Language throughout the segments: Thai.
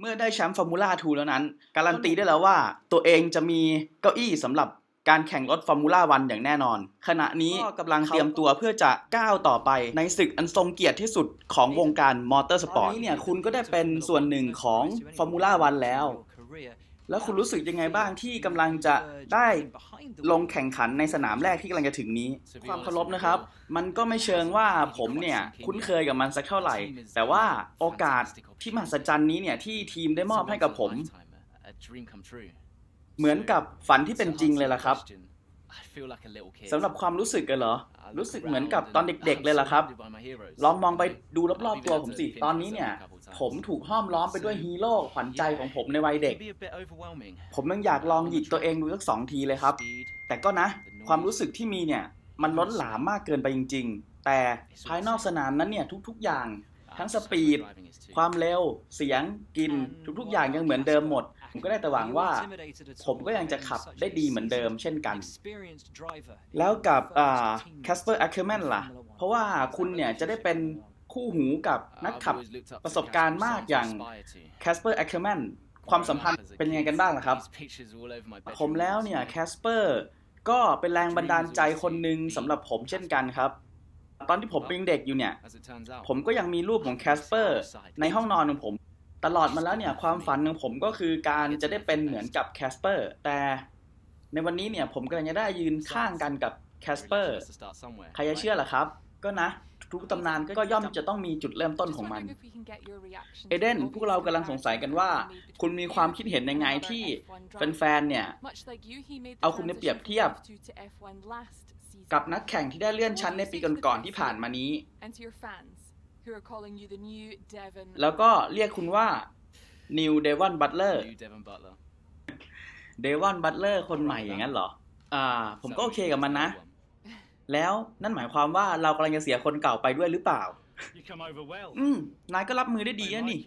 เมื่อได้แชมป์ฟอร์มูล่า2แล้วนั้น การันตีได้แล้วว่า ตัวเองจะมีเก้าอี้สำหรับการแข่งรถฟอร์มูล่าวันอย่างแน่นอน ขณะนี้ก็กำลังเตรียมตัวเพื่อจะก้าวต่อไปในศึกอันทรงเกียรติที่สุดของวงการมอเตอร์สปอร์ตนี้เนี่ยคุณก็ได้เป็นส่วนหนึ่งของฟอร์มูล่าวันแล้ว แล้วคุณรู้สึกยังไงบ้างที่กำลังจะได้ลงแข่งขันในสนามแรกที่กำลังจะถึงนี้ ความเคารพนะครับ มันก็ไม่เชิงว่าผมเนี่ยคุ้นเคยกับมันสักเท่าไหร่ แต่ว่าโอกาสที่มหัศจรรย์นี้เนี่ยที่ทีมได้มอบให้กับผม เหมือนกับฝันที่เป็นจริงเลยล่ะครับ สำหรับความรู้สึกกันเหรอ รู้สึกเหมือนกับตอนเด็ก ๆ เลยล่ะครับ ลองมองไปดูรอบๆตัวผมสิ ตอนนี้เนี่ย ผมถูกห้อมล้อมไปด้วยฮีโร่ขวัญใจของผมในวัยเด็ก ผมยังอยากลองหยิกตัวเองดูสักสองทีเลยครับ แต่ก็นะ ความรู้สึกที่มีเนี่ย มันล้นหลามมากเกินไปจริง ๆ แต่ภายนอกสนามนั้นเนี่ยทุก ๆ อย่างทั้งสปีด ความเร็ว เสียง กลินทุกๆ อย่างยังเหมือนเดิมหมด ผมก็ได้แต่หวังว่าผมก็ยังจะขับได้ดีเหมือนเดิมเช่นกัน แล้วกับอ่าแคสเปอร์แอคเคอร์แมนล่ะ เพราะว่าคุณเนี่ยจะได้เป็นคู่หูกับนักขับประสบการณ์มากอย่างแคสเปอร์แอคเคอร์แมนความสัมพันธ์เป็นยังไงกันบ้างล่ะครับ ผมแล้วเนี่ยแคสเปอร์ก็เป็นแรงบันดาลใจคนหนึ่งสำหรับผมเช่นกันครับ ตอนที่ผมเป็นเด็กอยู่เนี่ย ผมก็ยังมีรูปของแคสเปอร์ในห้องนอนของผม ตลอดมาแล้วเนี่ยความฝันของผมก็คือการจะได้เป็นเหมือนกับแคสเปอร์แต่ในวันนี้เนี่ยผมกำลังจะได้ยืนข้างกันกับแคสเปอร์ใครจะเชื่อล่ะครับ ก็นะ ทุกตำนานก็ย่อมจะต้องมีจุดเริ่มต้นของมัน เอเดนพวกเรากำลังสงสัยกันว่า คุณมีความคิดเห็นยังไงที่แฟนๆเนี่ยเอาคุณไปเปรียบเทียบกับนักแข่งที่ได้เลื่อนชั้นในปีก่อนๆที่ผ่านมานี้ แล้วก็เรียกคุณว่านิวเดวอนบัตเลอร์เดวอนบัตเลอร์คนใหม่อย่างนั้นเหรอ อ่า ผมก็โอเคกับมันนะ แล้วนั่นหมายความว่าเรากำลังจะเสียคนเก่าไปด้วยหรือเปล่า อืม นายก็รับมือได้ดีนะนี่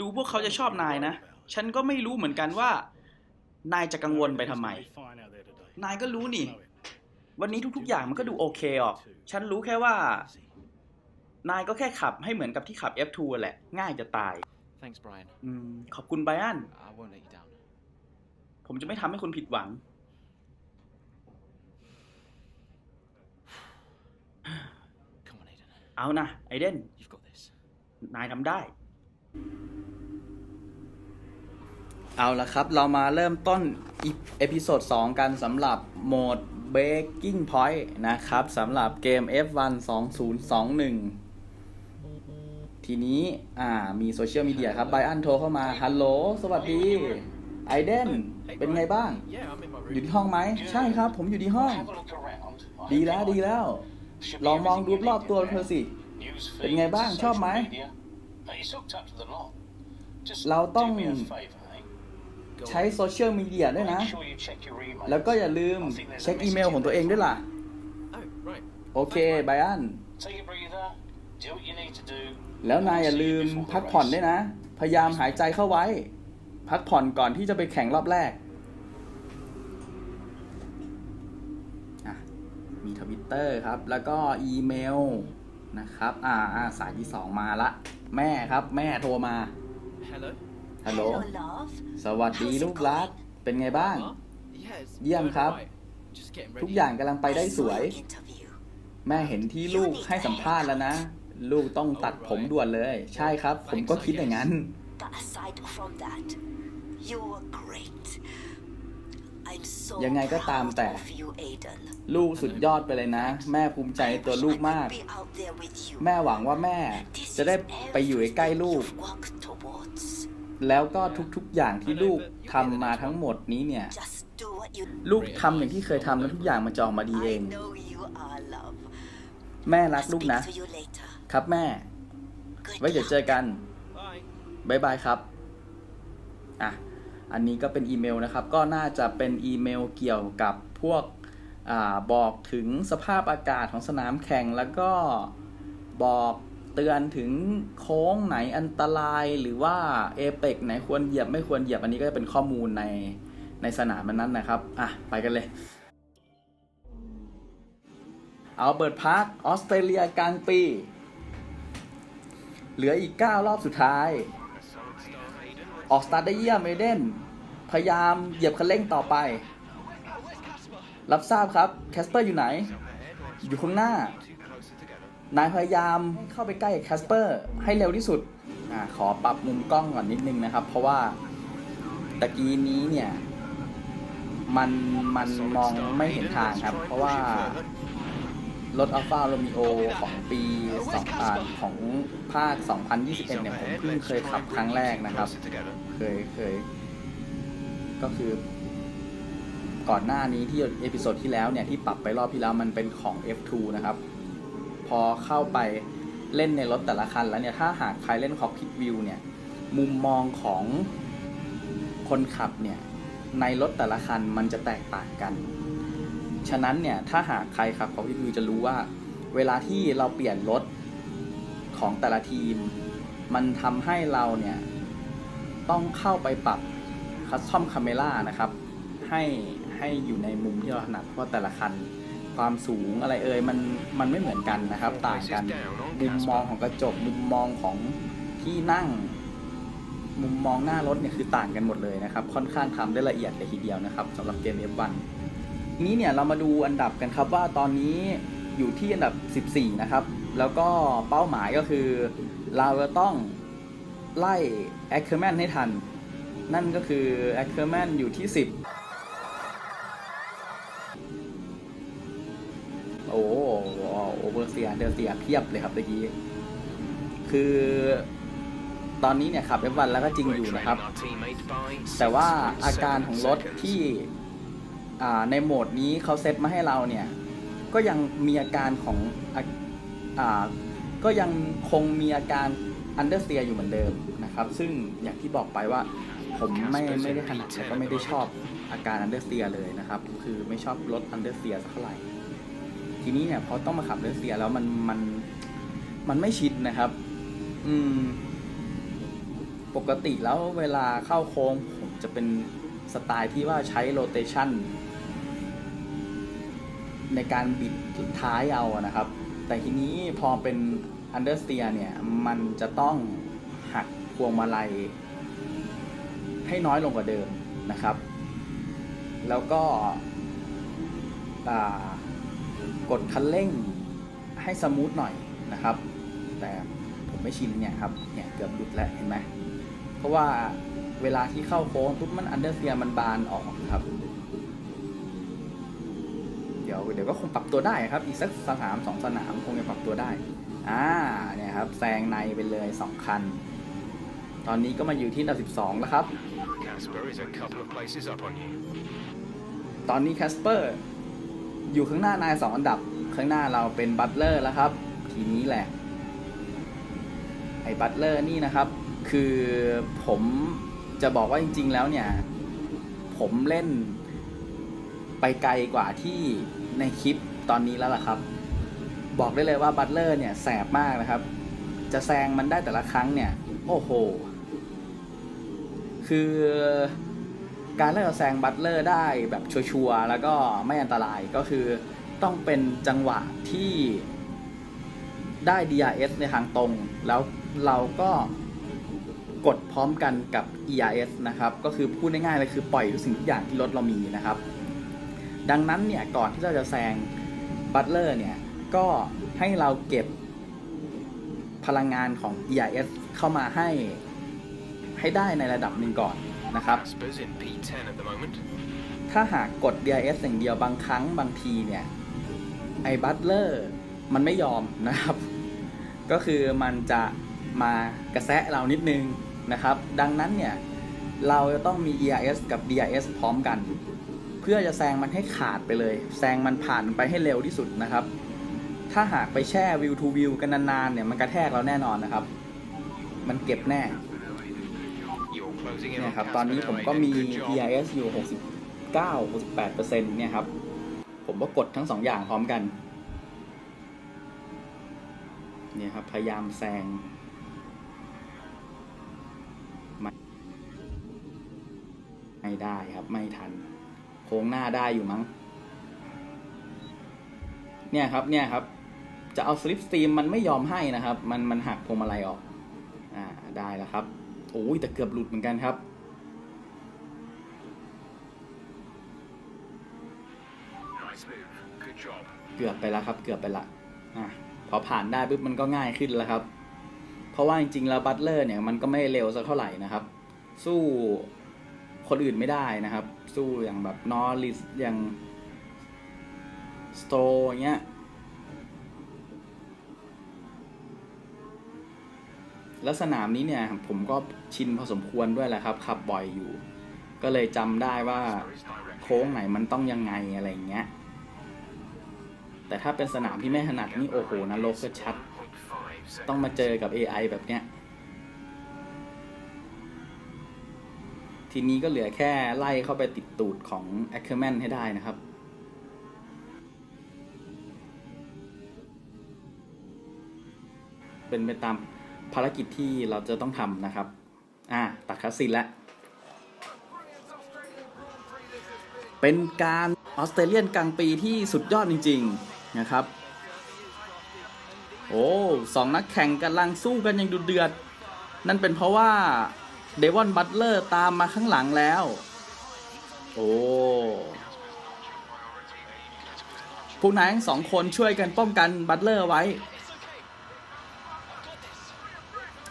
ดูพวกเขาจะชอบนายนะ ฉันก็ไม่รู้เหมือนกันว่า นายจะกังวลไปทำไม นายก็รู้นี่ วันนี้ทุกๆอย่างมันก็ดูโอเคออก ฉันรู้แค่ว่า นายก็แค่ขับให้เหมือนกับที่ขับ F2 แหละ ง่ายจะตาย Thanks, Brian. อืมขอบคุณไบรอัน I won't let you down. ผมจะไม่ทำให้คุณผิดหวัง Come on, Aiden. เอานะไอเดน You've got this. นายทำได้ เอาละครับ เรามาเริ่มต้นอีเอพิโซด2กันสำหรับโหมด Breaking Point นะครับสำหรับเกม F1 2021 ทีนี้อ่ามีโซเชียลมีเดียครับไบอันโทรเข้ามาฮัลโหลสวัสดีไอเดนเป็นไงบ้าง Yeah, I'm in my อยู่ room. ที่ห้องไหม ใช่ครับ ผมอยู่ที่ห้อง Have a look around. ดีแล้วดีแล้ว ลองมองดูรอบตัวเธอสิ News เป็นไงบ้าง feeds, ชอบไหม social media. It's hooked up to the lot. Just เราต้อง do me a favour, eh? ใช้โซเชียลมีเดียด้วยนะ Make sure you check your emails. แล้วก็อย่าลืมเช็คอีเมลของตัวเองด้วยล่ะ Oh, right. โอเคไบอัน Take a breather. Do what you need to do. แล้วนายอย่าลืม See you before the พักผ่อน race. ด้วยนะ พยายามหายใจเข้าไว้ พักผ่อนก่อนที่จะไปแข่งรอบแรกอะมีทวิตเตอร์ครับ แล้วก็อีเมลนะครับ อ่าอ่าสายที่สองมาละ แม่ครับ แม่โทรมา Hello. ฮัลโหล Hello, love. สวัสดีลูกรัก เป็นไงบ้าง Huh? Yeah, it's เยี่ยม going ครับ right. Just getting ready. ทุกอย่างกำลังไปได้ I ส saw วย your interview. แม่เห็นที่ลูกให้สัมภาษณ์แล้วนะ ลูกต้องตัดผมด่วนเลย ใช่ครับ ผมก็คิดอย่างนั้น But aside from that, you were great. I'm so ยังไงก็ตาม proud แต่ of you, Aiden. ลูกสุดยอดไปเลยนะ แม่ภูมิใจใน I ตัว wish ลูก I could มาก be out there with you. แม่หวังว่าแม่ This จะได้ is ไปอยู่ใกล้ๆ everything ลูก you've worked towards. แล้วก็ทุกๆอย่างที่ลูกทำมาทั้งหมดนี้เนี่ย Just do what you ลูกทำอย่างที่เคยทำแล้วทุกอย่างมันจะออกมาดีเอ I ง know you are love. แม่รัก I'll ลูก speak นะ to you later. ครับแม่ Good ไว้เดี๋ยว luck. เจอกัน Bye. บายบายครับ อะ อันนี้ก็เป็นอีเมลนะครับ ก็น่าจะเป็นอีเมลเกี่ยวกับพวกอ่าบอกถึงสภาพอากาศของสนามแข่ง แล้วก็บอกเตือนถึงโค้งไหนอันตราย หรือว่าเอเปกไหนควรเหยียบไม่ควรเหยียบ อันนี้ก็จะเป็นข้อมูลในในสนามนั้นๆนะครับ อะ ไปกันเลยเอาเบิร์ดพาร์คออสเตรเลียกลางปี เหลืออีก 9 รอบสุดท้าย ออกสตาร์ทได้เยี่ยมเอเดนพยายามเหยียบคันเร่งต่อไป รับทราบครับแคสเปอร์อยู่ไหน อยู่ข้างหน้า นายพยายามเข้าไปใกล้แคสเปอร์ให้เร็วที่สุดอขอปรับมุมกล้องก่อนนิดนึงนะครับ เพราะว่าตะกี้นี้เนี่ย มันมันมองไม่เห็นทางครับ เพราะว่า รถอัลฟาโรมิโอของปีสองอ่าของภาค 2021 เนี่ยผมเพิ่งเคยขับครั้งแรกนะครับ เคยเคย ก็คือ ก่อนหน้านี้ที่เอพิโซดที่แล้วเนี่ย ที่ปรับไปรอบที่แล้วมันเป็นของ F2 นะครับ พอเข้าไปเล่นในรถแต่ละคันแล้วเนี่ย ถ้าหากใครเล่น Cockpit View เนี่ย มุมมองของคนขับเนี่ย ในรถแต่ละคันมันจะแตกต่างกัน ฉะนั้นเนี่ยถ้าหากใครขับ Cockpit View จะรู้ว่า เวลาที่เราเปลี่ยนรถของแต่ละทีม มันทำให้เราเนี่ยต้องเข้าไปปรับ Custom Camera นะครับ ให้ให้อยู่ในมุมที่เราถนัดเพราะแต่ละคันความสูงอะไรเอ่ยมันมันไม่เหมือนกันนะครับ ต่างกันมุมมองของกระจกมุมมองของที่นั่ง มุมมองหน้ารถเนี่ยคือต่างกันหมดเลยนะครับ ค่อนข้างทำได้ละเอียดเลยทีเดียวนะครับสำหรับเกม F1 นี้เนี่ยเรามาดูอันดับกันครับว่าตอนนี้อยู่ที่อันดับ 14 นะครับ แล้วก็เป้าหมายก็คือ เราจะต้องไล่ a c k e r m a n ให้ทัน นั่นก็คือ a c k e r m a n อยู่ที่ 10 โอ้โอเวอร์เซียเดอร์เซียเพียบเลยครับเมื่อกี้ คือตอนนี้เนี่ยขับ F1 แล้วก็จริงอยู่นะครับ แต่ว่าอาการของรถที่ ในโหมดนี้เขาเซตมาให้เราเนี่ย ก็ยังมีอาการของอะอ่าก็ยังคงมีอาการอันเดอร์เซียอยู่เหมือนเดิมนะครับ ซึ่งอย่างที่บอกไปว่าผมไม่ไม่ได้ถนัดแล้วก็ไม่ได้ชอบอาการอันเดอร์เซียเลยนะครับ คือไม่ชอบรถอันเดอร์เซียสักเท่าไหร่ ทีนี้เนี่ยพอต้องมาขับเรสเซียแล้วมันมันมันไม่ชินนะครับ อืม ปกติแล้วเวลาเข้าโค้งผมจะเป็นสไตล์ที่ว่าใช้โรเตชัน ในการบิดท้ายเอานะครับ แต่ทีนี้พอเป็นอันเดอร์สเตียเนี่ย มันจะต้องหักพวงมาลัย ให้น้อยลงกว่าเดิมนะครับ แล้วก็กดคันเร่งให้สมูทหน่อยนะครับ แต่ผมไม่ชินเนี่ยครับเนี่ยเกือบหลุดแล้วเห็นไหมเพราะว่าเวลาที่เข้าโค้งปุ๊บมันอันเดอร์เซียมันบานออกครับ ดี๋ยวเดี๋ยวก็คงปรับตัวได้ครับ อีกสักสนามสองสนามคงจะปรับตัวได้ อ่าเนี่ยครับแซงในไปเลยสองคัน ตอนนี้ก็มาอยู่ที่อันดับ12 แล้วครับ Casper is a couple of places up on you. ตอนนี้แคสเปอร์อยู่ข้างหน้านายสองอันดับ ข้างหน้าเราเป็นบัตเลอร์แล้วครับ ทีนี้แหละ ไอ้บัตเลอร์นี่นะครับ คือผมจะบอกว่าจริง ๆ แล้วเนี่ย ผมเล่นไปไกลกว่าที่ ในคลิปตอนนี้แล้วล่ะครับ บอกได้เลยว่าบัตเลอร์เนี่ยแสบมากนะครับ จะแซงมันได้แต่ละครั้งเนี่ย โอ้โห คือการเลือกแซงบัตเลอร์ได้แบบชัวร์แล้วก็ไม่อันตรายก็คือต้องเป็นจังหวะที่ได้ DRS ในทางตรง แล้วเราก็กดพร้อมกันกับ ERS นะครับ ก็คือพูดง่ายๆเลยคือปล่อยทุกสิ่งทุกอย่างที่รถเรามีนะครับ ดังนั้นเนี่ยก่อนที่เราจะแซงบัตเลอร์เนี่ยก็ให้เราเก็บพลังงานของ ERS เข้ามาให้ให้ได้ในระดับหนึ่งก่อนนะครับ Casper's in P10 at the moment. ถ้าหากกด DRS อย่างเดียวบางครั้งบางทีเนี่ยไอ้บัตเลอร์มันไม่ยอมนะครับ ก็คือมันจะมากระแซะเรานิดนึงนะครับ ดังนั้นเนี่ย เราจะต้องมี ERS กับ DRS พร้อมกันเพื่อจะแซงมันให้ขาดไปเลย แซงมันผ่านไปให้เร็วที่สุดนะครับ ถ้าหากไปแช่วิวทูวิวกันนานๆเนี่ยมันกระแทกเราแน่นอนนะครับ มันเก็บแน่เนี่ยครับตอนนี้ผมก็มี EIS อยู่ 69 68%เนี่ยครับ ผมก็กดทั้งสองอย่างพร้อมกัน เนี่ยครับ พยายามแซงไม่ได้ครับ ไม่ทัน โค้งหน้าได้อยู่มั้ง เนี่ยครับ เนี่ยครับ จะเอาสลิปสตรีมมันไม่ยอมให้นะครับ มันมันหักพวงมาลัยออก อ่า ได้แล้วครับ โอโอ้ยแต่เกือบหลุดเหมือนกันครับ Nice move. Good job. เกือบไปแล้วครับ เกือบไปละอะพอผ่านได้ปุ๊บมันก็ง่ายขึ้นแล้วครับ เพราะว่าจริงๆแล้วบัตเลอร์เนี่ยมันก็ไม่เร็วสักเท่าไหร่นะครับ สู้คนอื่นไม่ได้นะครับ สู้อย่างแบบนอริสอย่างสโตรอย่างเงี้ยแล้วสนามนี้เนี่ยผมก็ชินพอสมควรด้วยแหละครับขับบ่อยอยู่ ก็เลยจำได้ว่าโค้งไหนมันต้องยังไงอะไรอย่างเงี้ย แต่ถ้าเป็นสนามที่ไม่ถนัดนี่โอ้โหนรกก็ชัด ต้องมาเจอกับ AI แบบเนี้ย ทีนี้ก็เหลือแค่ไล่เข้าไปติดตูดของ a c k e r m a n ให้ได้นะครับ เป็นไปตามภารกิจที่เราจะต้องทำนะครับ อ่าตัดคัสซินแล้ว เป็นการออสเตรเลียนกลางปีที่สุดยอดจริง ๆ นะครับ โอ้สองนักแข่งกำลังสู้กันอย่างดุเดือด นั่นเป็นเพราะว่า เดวอนบัตเลอร์ตามมาข้างหลังแล้ว โอ้พวกนายทั้งสองคนช่วยกันป้องกันบัตเลอร์ไว้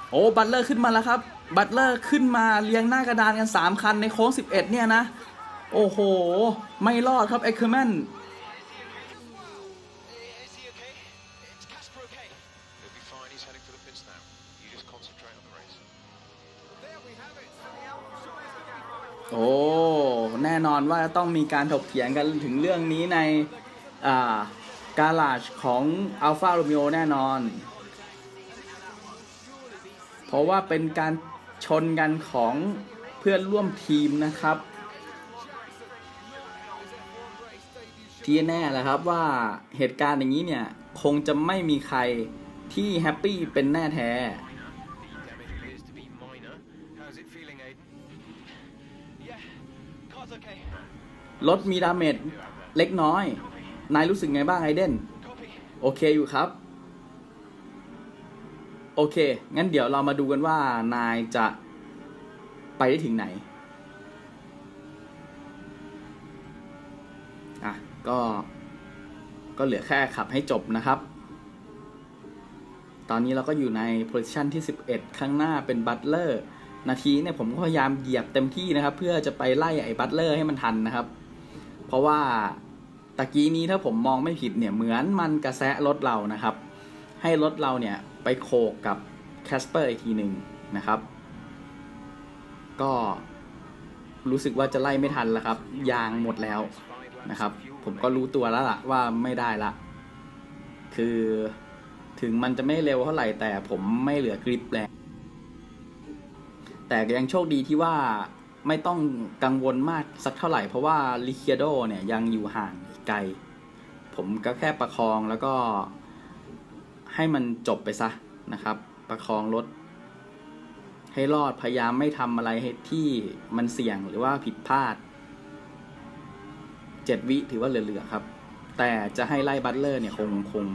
โอ้บัตเลอร์ขึ้นมาแล้วครับ บัตเลอร์ขึ้นมาเรียงหน้ากระดานกัน 3 คันในโค้ง 11 เนี่ยนะ โอ้โห ไม่รอดครับเอ็กเคอร์แมน โอ้ แน่นอนว่าต้องมีการถกเถียงกันถึงเรื่องนี้ในอ่าการาจของ Alpha Romeo แน่นอน เพราะว่าเป็นการชนกันของเพื่อนร่วมทีมนะครับ ที่แน่แหละครับว่าเหตุการณ์อย่างนี้เนี่ย คงจะไม่มีใครที่แฮปปี้เป็นแน่แท้ รถมีดาเมจเล็กน้อย นายรู้สึกไงบ้างไอเดน โอเคอยู่ครับ โอเค งั้นเดี๋ยวเรามาดูกันว่านายจะไปได้ถึงไหน อะ ก็ ก็เหลือแค่ขับให้จบนะครับ ตอนนี้เราก็อยู่ในโพซิชันที่ 11 ข้างหน้าเป็นบัตเลอร์ นาทีเนี่ยผมก็พยายามเหยียบเต็มที่นะครับ เพื่อจะไปไล่ไอ้บัตเลอร์ให้มันทันนะครับ เพราะว่าตะกี้นี้ถ้าผมมองไม่ผิดเนี่ยเหมือนมันกระแสะรถเรานะครับ ให้รถเราเนี่ยไปโขกกับแคสเปอร์อีกทีหนึ่งนะครับ ก็รู้สึกว่าจะไล่ไม่ทันแล้วครับ ยางหมดแล้วนะครับ ผมก็รู้ตัวแล้วล่ะว่าไม่ได้ละ คือถึงมันจะไม่เร็วเท่าไหร่แต่ผมไม่เหลือกริปแล้ว แต่ยังโชคดีที่ว่าไม่ต้องกังวลมากสักเท่าไหร่ เพราะว่าลิเคียโดเนี่ยยังอยู่ห่างไกล ผมก็แค่ประคองแล้วก็ให้มันจบไปซะนะครับ ประคองรถให้รอดพยายามไม่ทำอะไรให้ที่มันเสี่ยงหรือว่าผิดพลาดเจ็ดวิถือว่าเหลือๆครับ แต่จะให้ไล่บัตเลอร์เนี่ยคงคง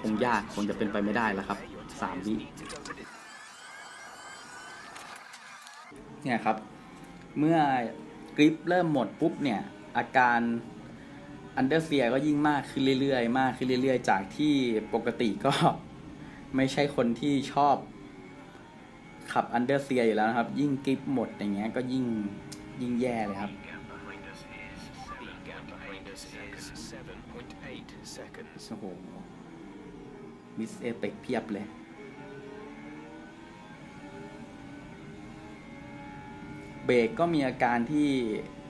คงยากคงจะเป็นไปไม่ได้แล้วครับสามวิ เนี่ยครับ เมื่อกริปเริ่มหมดปุ๊บเนี่ย อาการอันเดอร์เฟียก็ยิ่งมากขึ้นเรื่อยๆ มากขึ้นเรื่อย ๆ จากที่ปกติก็ไม่ใช่คนที่ชอบขับอันเดอร์เฟียอยู่แล้วนะครับ ยิ่งกริปหมดอย่างเงี้ยก็ยิ่งยิ่งแย่เลยครับ โอ้โหมิสเอเปกเพียบเลย เบรกก็มีอาการที่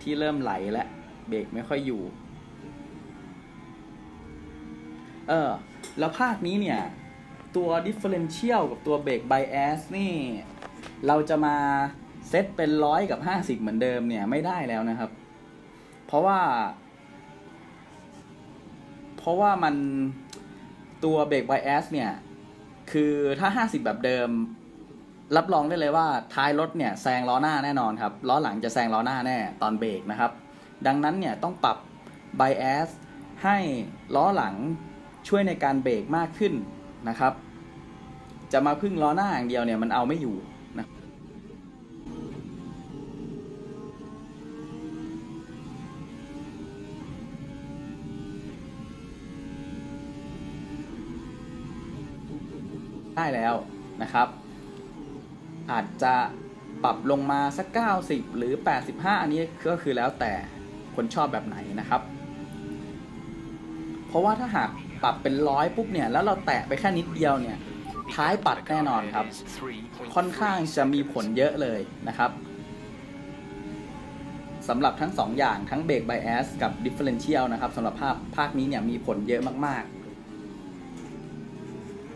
ที่เริ่มไหลแล้วเบรกไม่ค่อยอยู่ เออ แล้วภาคนี้เนี่ย ตัว differential กับตัวเบรก bias นี่ เราจะมาเซตเป็นร้อยกับห้าสิบเหมือนเดิมเนี่ยไม่ได้แล้วนะครับ เพราะว่า เพราะว่ามันตัวเบรก bias เนี่ย คือถ้า50แบบเดิม รับรองได้เลยว่าท้ายรถเนี่ยแซงล้อหน้าแน่นอนครับล้อหลังจะแซงล้อหน้าแน่ตอนเบรกนะครับ ดังนั้นเนี่ยต้องปรับยแอสให้ล้อหลังช่วยในการเบรกมากขึ้นนะครับ จะมาพึ่งล้อหน้าอย่างเดียวเนี่ยมันเอาไม่อยู่นะได้แล้วนะครับ อาจจะปรับลงมาสัก 90 หรือ 85 อันนี้ก็คือแล้วแต่คนชอบแบบไหนนะครับ เพราะว่าถ้าหากปรับเป็นร้อยปุ๊บเนี่ย แล้วเราแตะไปแค่นิดเดียวเนี่ย ท้ายปัดแน่นอนครับ ค่อนข้างจะมีผลเยอะเลยนะครับสำหรับทั้ง 2 อย่างทั้งเบรกไบแอสกับ Differential นะครับสำหรับภาคภาคนี้เนี่ยมีผลเยอะมากๆ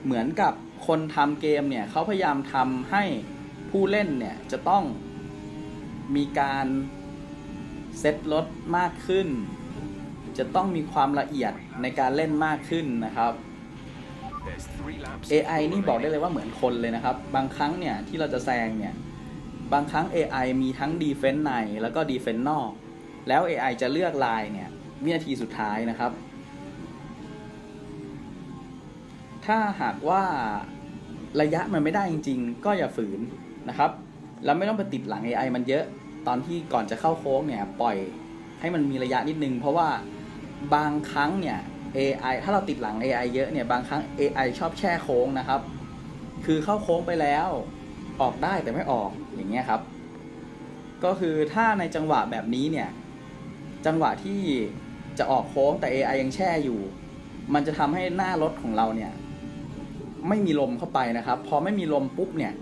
เหมือนกับคนทำเกมเนี่ยเขาพยายามทำให้ ผู้เล่นเนี่ยจะต้องมีการเซตรถมากขึ้น จะต้องมีความละเอียดในการเล่นมากขึ้นนะครับ AI นี่บอกได้เลยว่าเหมือนคนเลยนะครับ บางครั้งเนี่ยที่เราจะแซงเนี่ย บางครั้ง AI มีทั้ง Defense ในแล้วก็ Defense นอก แล้ว AI จะเลือกลายเนี่ยวินาทีสุดท้ายนะครับ ถ้าหากว่าระยะมันไม่ได้จริง ๆ ก็อย่าฝืน นะครับ แล้วไม่ต้องไปติดหลัง AI มันเยอะ ตอนที่ก่อนจะเข้าโค้งเนี่ยปล่อยให้มันมีระยะนิดนึง เพราะว่าบางครั้งเนี่ย AI ถ้าเราติดหลัง AI เยอะเนี่ยบางครั้ง AI ชอบแช่โค้งนะครับ คือเข้าโค้งไปแล้วออกได้แต่ไม่ออกอย่างเงี้ยครับ ก็คือถ้าในจังหวะแบบนี้เนี่ยจังหวะที่จะออกโค้งแต่ AI ยังแช่อยู่ มันจะทำให้หน้ารถของเราเนี่ยไม่มีลมเข้าไปนะครับ พอไม่มีลมปุ๊บเนี่ย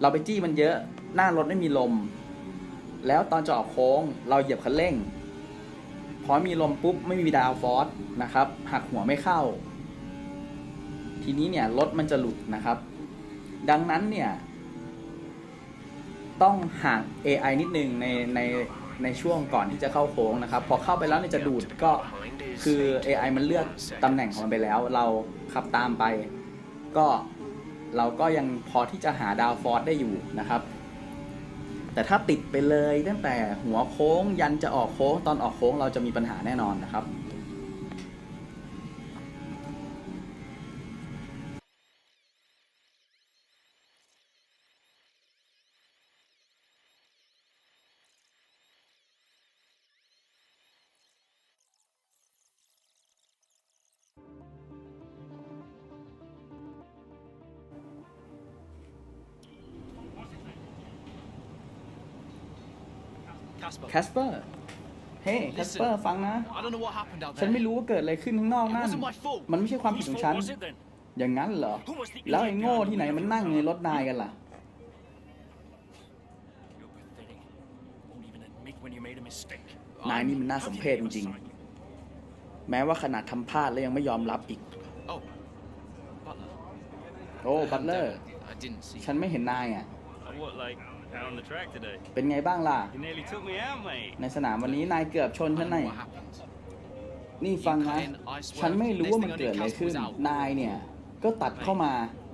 เราไปจี้มันเยอะ หน้ารถไม่มีลม แล้วตอนจะออกโค้ง เราเหยียบคันเร่ง พอมีลมปุ๊บไม่มีดาวฟอร์สนะครับ หักหัวไม่เข้า ทีนี้เนี่ยรถมันจะหลุดนะครับ ดังนั้นเนี่ย ต้องห่าง AI นิดนึงในในในช่วงก่อนที่จะเข้าโค้งนะครับ พอเข้าไปแล้วเนี่ยจะดูดก็คือ AI มันเลือกตำแหน่งของมันไปแล้ว เราขับตามไป ก็ เราก็ยังพอที่จะหาดาวฟอร์สได้อยู่นะครับ แต่ถ้าติดไปเลยตั้งแต่หัวโค้งยันจะออกโค้งตอนออกโค้งเราจะมีปัญหาแน่นอนนะครับ สเปอร์ เฮ้แคสเปอร์ฟังนะ I don't know what happened out there. ฉันไม่รู้ว่าเกิดอะไรขึ้นข้างนอก It นั่น wasn't my fault. มันไม่ใช่ความผิดของฉัน อย่างนั้นเหรอ แล้วไอ้โง่ที่ไหนมันนั่งในรถนายกันล่ะ You're pathetic. Won't even admit when you made a mistake. นายนี่มันน่าสมเพชจริง แม้ว่าขนาดทำพลาดแล้วยังไม่ยอมรับอีก Oh. Butler. โอ้ บัตเลอร์ I didn't see. ฉันไม่เห็นนายอะ What, like out on the track today? เป็นไงบ้างล่ะ You nearly took me out, mate. ในสนามวันนี้นายเกือบชน I ฉัน don't หน่อย know what happened. นี่ฟังนะ You cut in, I swerved. ฉันไม่รู้ว่า Next มัน thing I เกิด knew, อะไร Casper ขึ้น was out. นายเนี่ย ก็ตัดเข้ามา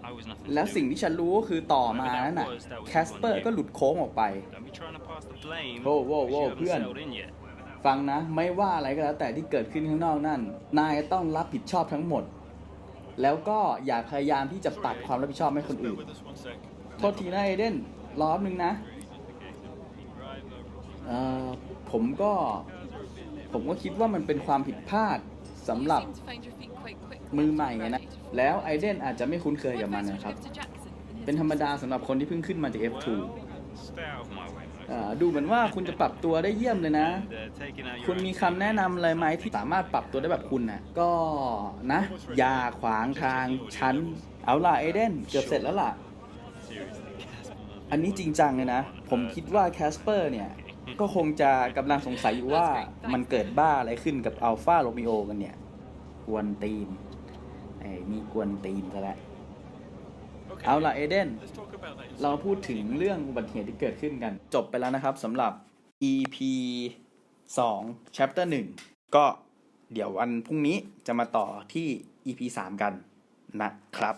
I was nothing. แล้ว to สิ่ง do. ที่ฉันรู้ก็คือต่อมานั่นน่ะ แคสเปอร์ก็หลุดโค้งออกไป Don't be trying to pass the blame. Whoa, whoa, because you whoa, haven't เพื่อน settled in yet. ฟังนะ ไม่ว่าอะไรก็แล้วแต่ที่เกิดขึ้นข้างนอกนั่น นายต้องรับผิดชอบทั้งหมด แล้วก็อย่าพยายามที่จะปัดความรับผิดชอบให้คนอื่น โทษทีนะเอเดน รอบนึงนะผมก็ผมก็คิดว่ามันเป็นความผิดพลาดสำหรับมือใหม่ไงนะ แล้วไอเดนอาจจะไม่คุ้นเคยกับมันนะครับ เป็นธรรมดาสำหรับคนที่เพิ่งขึ้นมาจาก F2 ดูเหมือนว่าคุณจะปรับตัวได้เยี่ยมเลยนะ คุณมีคำแนะนำอะไรไหมที่สามารถปรับตัวได้แบบคุณนะก็นะ อย่าขวางทางฉัน เอาล่ะเอเดนเกือบเสร็จแล้วล่ะ อันนี้จริงจังเลยนะ ผมคิดว่าแคสเปอร์เนี่ย ก็คงจะกำลังสงสัยอยู่ว่ามันเกิดบ้าอะไรขึ้นกับอัลฟาโรมิโอกันเนี่ย กวนตีนไอ้นี่กวนตีนซะแล้ว Okay, เอาล่ะเอเดน let's talk about that. เราพูดถึงเรื่องอุบัติเหตุที่เกิดขึ้นกัน จบไปแล้วนะครับสำหรับ EP 2 Chapter 1 ก็เดี๋ยววันพรุ่งนี้จะมาต่อที่ EP 3 กันนะครับ